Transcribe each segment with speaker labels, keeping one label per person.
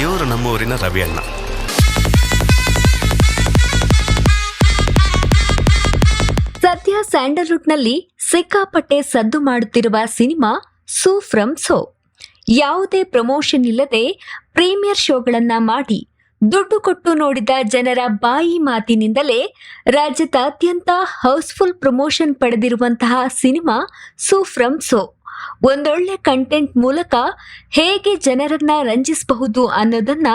Speaker 1: ಇವರು ನಮ್ಮೂರಿನ ರವಿ ಅಣ್ಣ
Speaker 2: ಸದ್ಯ ಸ್ಯಾಂಡಲ್ವುಡ್ನಲ್ಲಿ ಸಿಕ್ಕಾಪಟ್ಟೆ ಸದ್ದು ಮಾಡುತ್ತಿರುವ ಸಿನಿಮಾ ಸೂ ಫ್ರಮ್ ಸೋ. ಯಾವುದೇ ಪ್ರಮೋಷನ್ ಇಲ್ಲದೆ ಪ್ರೀಮಿಯರ್ ಶೋಗಳನ್ನ ಮಾಡಿ ದುಡ್ಡು ಕೊಟ್ಟು ನೋಡಿದ ಜನರ ಬಾಯಿ ಮಾತಿನಿಂದಲೇ ರಾಜ್ಯದಾದ್ಯಂತ ಹೌಸ್ಫುಲ್ ಪ್ರಮೋಷನ್ ಪಡೆದಿರುವಂತಹ ಸಿನಿಮಾ ಸೂ ಫ್ರಮ್ ಸೋ. ಒಂದೊಳ್ಳೆ ಕಂಟೆಂಟ್ ಮೂಲಕ ಹೇಗೆ ಜನರನ್ನ ರಂಜಿಸಬಹುದು ಅನ್ನೋದನ್ನ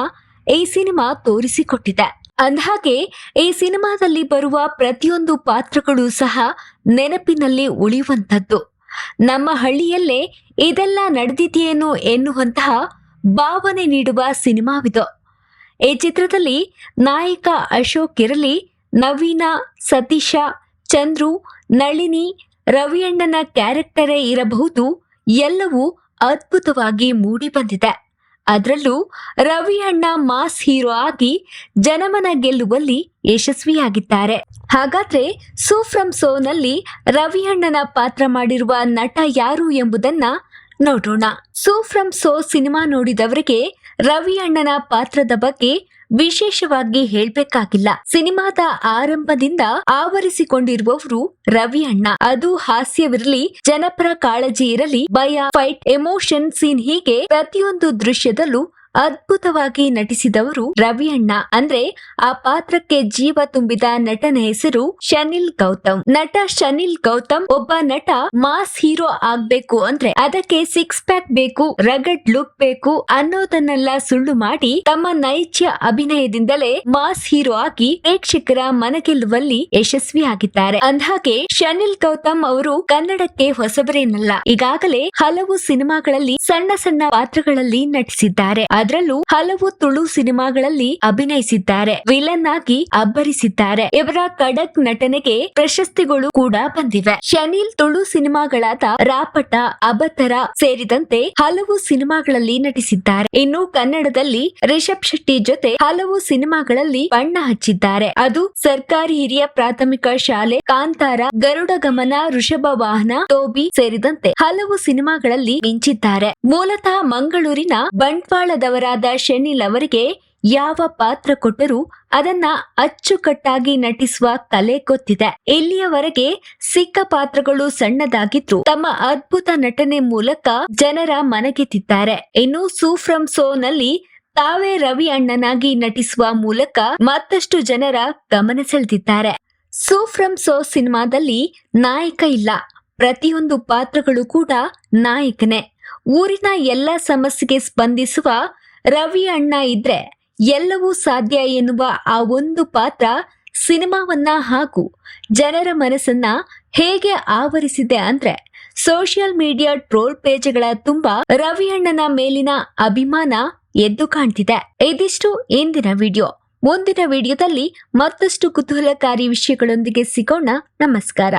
Speaker 2: ಈ ಸಿನಿಮಾ ತೋರಿಸಿಕೊಟ್ಟಿದೆ. ಅಂದಹಾಗೆ, ಈ ಸಿನಿಮಾದಲ್ಲಿ ಬರುವ ಪ್ರತಿಯೊಂದು ಪಾತ್ರಗಳು ಸಹ ನೆನಪಿನಲ್ಲಿ ಉಳಿಯುವಂಥದ್ದು. ನಮ್ಮ ಹಳ್ಳಿಯಲ್ಲೇ ಇದೆಲ್ಲ ನಡೆದಿದೆಯೇನೋ ಎನ್ನುವಂತಹ ಭಾವನೆ ನೀಡುವ ಸಿನಿಮಾವಿದು. ಈ ಚಿತ್ರದಲ್ಲಿ ನಾಯಕ ಅಶೋಕ್ ಇರಲಿ, ನವೀನ, ಸತೀಶ, ಚಂದ್ರು, ನಳಿನಿ, ರವಿಯಣ್ಣನ ಕ್ಯಾರೆಕ್ಟರೇ ಇರಬಹುದು. ಎಲ್ಲವೂ ಅದ್ಭುತವಾಗಿ ಮೂಡಿಬಂದಿದೆ. ಅದರಲ್ಲೂ ರವಿ ಅಣ್ಣ ಮಾಸ್ ಹೀರೋ ಆಗಿ ಜನಮನ ಗೆಲ್ಲುವಲ್ಲಿ ಯಶಸ್ವಿಯಾಗಿದ್ದಾರೆ. ಹಾಗಾದ್ರೆ ಸೂ ಫ್ರಮ್ ಸೋನಲ್ಲಿ ರವಿ ಅಣ್ಣನ ಪಾತ್ರ ಮಾಡಿರುವ ನಟ ಯಾರು ಎಂಬುದನ್ನ ನೋಡೋಣ. ಸೂ ಫ್ರಮ್ ಸೋ ಸಿನಿಮಾ ನೋಡಿದವರಿಗೆ ರವಿ ಅಣ್ಣನ ಪಾತ್ರದ ಬಗ್ಗೆ ವಿಶೇಷವಾಗಿ ಹೇಳ್ಬೇಕಾಗಿಲ್ಲ. ಸಿನಿಮಾದ ಆರಂಭದಿಂದ ಆವರಿಸಿಕೊಂಡಿರುವವರು ರವಿ ಅಣ್ಣ. ಅದು ಹಾಸ್ಯವಿರಲಿ, ಜನಪರ ಕಾಳಜಿ ಇರಲಿ, ಭಯ ಫೈಟ್ ಎಮೋಷನ್ ಸೀನ್ ಹೀಗೆ ಪ್ರತಿಯೊಂದು ದೃಶ್ಯದಲ್ಲೂ ಅದ್ಭುತವಾಗಿ ನಟಿಸಿದವರು ರವಿಯಣ್ಣ. ಅಂದ್ರೆ ಆ ಪಾತ್ರಕ್ಕೆ ಜೀವ ತುಂಬಿದ ನಟನ ಹೆಸರು ಶನಿಲ್ ಗೌತಮ್. ನಟ ಶನಿಲ್ ಗೌತಮ್ ಒಬ್ಬ ನಟ ಮಾಸ್ ಹೀರೋ ಆಗ್ಬೇಕು ಅಂದ್ರೆ ಅದಕ್ಕೆ ಸಿಕ್ಸ್ ಪ್ಯಾಕ್ ಬೇಕು, ರಗಡ್ ಲುಕ್ ಬೇಕು ಅನ್ನೋದನ್ನೆಲ್ಲ ಸುಳ್ಳು ಮಾಡಿ ತಮ್ಮ ನೈಜ ಅಭಿನಯದಿಂದಲೇ ಮಾಸ್ ಹೀರೋ ಆಗಿ ಪ್ರೇಕ್ಷಕರ ಮನಗೆಲ್ಲುವಲ್ಲಿ ಯಶಸ್ವಿಯಾಗಿದ್ದಾರೆ ಅಂದ್ಹಾಗೆ ಶನಿಲ್ ಗೌತಮ್ ಅವರು ಕನ್ನಡಕ್ಕೆ ಹೊಸಬರೇನಲ್ಲ. ಈಗಾಗಲೇ ಹಲವು ಸಿನಿಮಾಗಳಲ್ಲಿ ಸಣ್ಣ ಸಣ್ಣ ಪಾತ್ರಗಳಲ್ಲಿ ನಟಿಸಿದ್ದಾರೆ. ಅದರಲ್ಲೂ ಹಲವು ತುಳು ಸಿನಿಮಾಗಳಲ್ಲಿ ಅಭಿನಯಿಸಿದ್ದಾರೆ. ವಿಲನ್ ಆಗಿ ಅಬ್ಬರಿಸಿದ್ದಾರೆ. ಇವರ ಖಡಕ್ ನಟನೆಗೆ ಪ್ರಶಸ್ತಿಗಳು ಕೂಡ ಬಂದಿವೆ. ಶನಿಲ್ ತುಳು ಸಿನಿಮಾಗಳಾದ ರಾಪಟ, ಅಬತರ ಸೇರಿದಂತೆ ಹಲವು ಸಿನಿಮಾಗಳಲ್ಲಿ ನಟಿಸಿದ್ದಾರೆ. ಇನ್ನು ಕನ್ನಡದಲ್ಲಿ ರಿಷಬ್ ಶೆಟ್ಟಿ ಜೊತೆ ಹಲವು ಸಿನಿಮಾಗಳಲ್ಲಿ ಬಣ್ಣ ಹಚ್ಚಿದ್ದಾರೆ. ಅದು ಸರ್ಕಾರಿ ಹಿರಿಯ ಪ್ರಾಥಮಿಕ ಶಾಲೆ ಕಾಂತಾರ, ಗರುಡ ಗಮನ ಋಷಭ ವಾಹನ ಟೋಬಿ ಸೇರಿದಂತೆ ಹಲವು ಸಿನಿಮಾಗಳಲ್ಲಿ ಮಿಂಚಿದ್ದಾರೆ. ಮೂಲತಃ ಮಂಗಳೂರಿನ ಬಂಟ್ವಾಳದವರಾದ ಶನಿಲ್ ಅವರಿಗೆ ಯಾವ ಪಾತ್ರ ಕೊಟ್ಟರೂ ಅದನ್ನ ಅಚ್ಚುಕಟ್ಟಾಗಿ ನಟಿಸುವ ಕಲೆ ಗೊತ್ತಿದೆ. ಇಲ್ಲಿಯವರೆಗೆ ಸಿಕ್ಕ ಪಾತ್ರಗಳು ಸಣ್ಣದಾಗಿದ್ರು ತಮ್ಮ ಅದ್ಭುತ ನಟನೆ ಮೂಲಕ ಜನರ ಮನಗೆತ್ತಿದ್ದಾರೆ. ಇನ್ನು ಸೂಫ್ರಮ್ ಸೋನಲ್ಲಿ ತಾವೇ ರವಿ ಅಣ್ಣನಾಗಿ ನಟಿಸುವ ಮೂಲಕ ಮತ್ತಷ್ಟು ಜನರ ಗಮನ ಸೆಳೆದಿದ್ದಾರೆ. ಸೂಫ್ರಮ್ ಸೋ ಸಿನಿಮಾದಲ್ಲಿ ನಾಯಕ ಇಲ್ಲ. ಪ್ರತಿಯೊಂದು ಪಾತ್ರಗಳು ಕೂಡ ನಾಯಕನೇ. ಊರಿನ ಎಲ್ಲ ಸಮಸ್ಯೆಗೆ ಸ್ಪಂದಿಸುವ ರವಿ ಅಣ್ಣ ಇದ್ರೆ ಎಲ್ಲವೂ ಸಾಧ್ಯ ಎನ್ನುವ ಆ ಒಂದು ಪಾತ್ರ ಸಿನಿಮಾವನ್ನ ಹಾಗೂ ಜನರ ಮನಸ್ಸನ್ನ ಹೇಗೆ ಆವರಿಸಿದೆ ಅಂದ್ರೆ ಸೋಷಿಯಲ್ ಮೀಡಿಯಾ ಟ್ರೋಲ್ ಪೇಜ್ಗಳ ತುಂಬಾ ರವಿ ಅಣ್ಣನ ಮೇಲಿನ ಅಭಿಮಾನ ಎದ್ದು ಕಾಣ್ತಿದೆ. ಇದಿಷ್ಟು ಇಂದಿನ ವಿಡಿಯೋ. ಮುಂದಿನ ವಿಡಿಯೋದಲ್ಲಿ ಮತ್ತಷ್ಟು ಕುತೂಹಲಕಾರಿ ವಿಷಯಗಳೊಂದಿಗೆ ಸಿಗೋಣ. ನಮಸ್ಕಾರ.